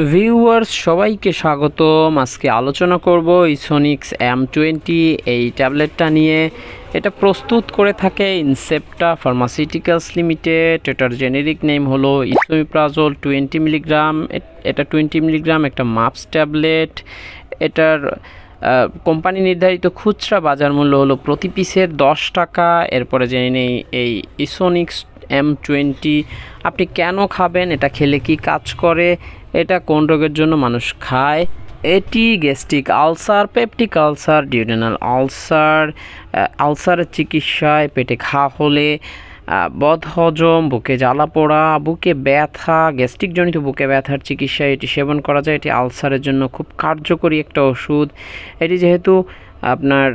Viewers, সবাইকে স্বাগতম। আজকে আলোচনা করব ইসোনিক্স এম টোয়েন্টি এই ট্যাবলেটটা নিয়ে। এটা প্রস্তুত করে থাকে ইনসেপ্টা ফার্মাসিউটিক্যালস লিমিটেড এটার জেনেরিক নেম হলো ইসোমিপ্রাজল টোয়েন্টি মিলিগ্রাম এটা টোয়েন্টি মিলিগ্রাম একটা মাপস ট্যাবলেট। এটার কোম্পানি নির্ধারিত খুচরা বাজার মূল্য হলো প্রতি পিসের দশ টাকা। এরপরে জেনে নেই এই ইসোনিক্স এম টোয়েন্টি আপনি কেন খাবেন? এটা খেলে কি কাজ করে? এটা কোন রোগের জন্য মানুষ খায়? এটি gastric ulcer, peptic ulcer duodenal ulcer আলসারের চিকিৎসায় পেটে ঘা হলে আহ, বদহজম বুকে জ্বালা পোড়া বুকে ব্যথা গ্যাস্ট্রিকজনিত বুকে ব্যথার চিকিৎসায় এটি সেবন করা যায়। এটি আলসারের জন্য খুব কার্যকরী একটা ওষুধ। এটি যেহেতু আপনার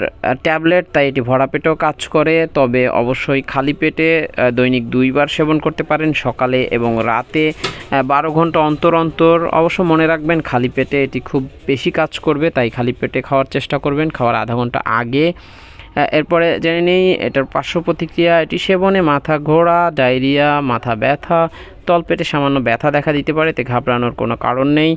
ট্যাবলেট তাই এটি ভরা পেটেও কাজ করে। তবে অবশ্যই খালি পেটে দৈনিক দুইবার সেবন করতে পারেন সকালে এবং রাতে বারো ঘণ্টা অন্তর অন্তর। অবশ্য মনে রাখবেন খালি পেটে এটি খুব বেশি কাজ করবে তাই খালি পেটে খাওয়ার চেষ্টা করবেন। খাওয়ার আধা ঘণ্টা আগে। এরপরে জেনে নেই এটার পার্শ্ব প্রতিক্রিয়া এটি সেবনে মাথা ঘোড়া ডায়রিয়া মাথা ব্যথা তলপেটে সামান্য ব্যথা দেখা দিতে পারে, এতে ঘাবড়ানোর কোনো কারণ নেই।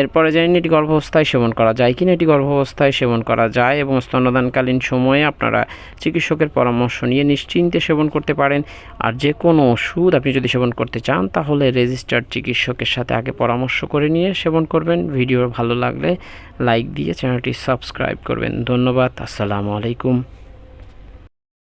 এরপরে জেনে এটি গর্ভাবস্থায় সেবন করা যায় কিনা? এটি গর্ভাবস্থায় সেবন করা যায় এবং স্তন্যদানকালীন সময়ে আপনারা চিকিৎসকের পরামর্শ নিয়ে নিশ্চিন্তে সেবন করতে পারেন। আর যে কোনো ওষুধ আপনি যদি সেবন করতে চান, তাহলে রেজিস্টার্ড চিকিৎসকের সাথে আগে পরামর্শ করে নিয়ে সেবন করবেন। ভিডিও ভালো লাগলে লাইক দিয়ে চ্যানেলটি সাবস্ক্রাইব করবেন। ধন্যবাদ, আসসালামু আলাইকুম।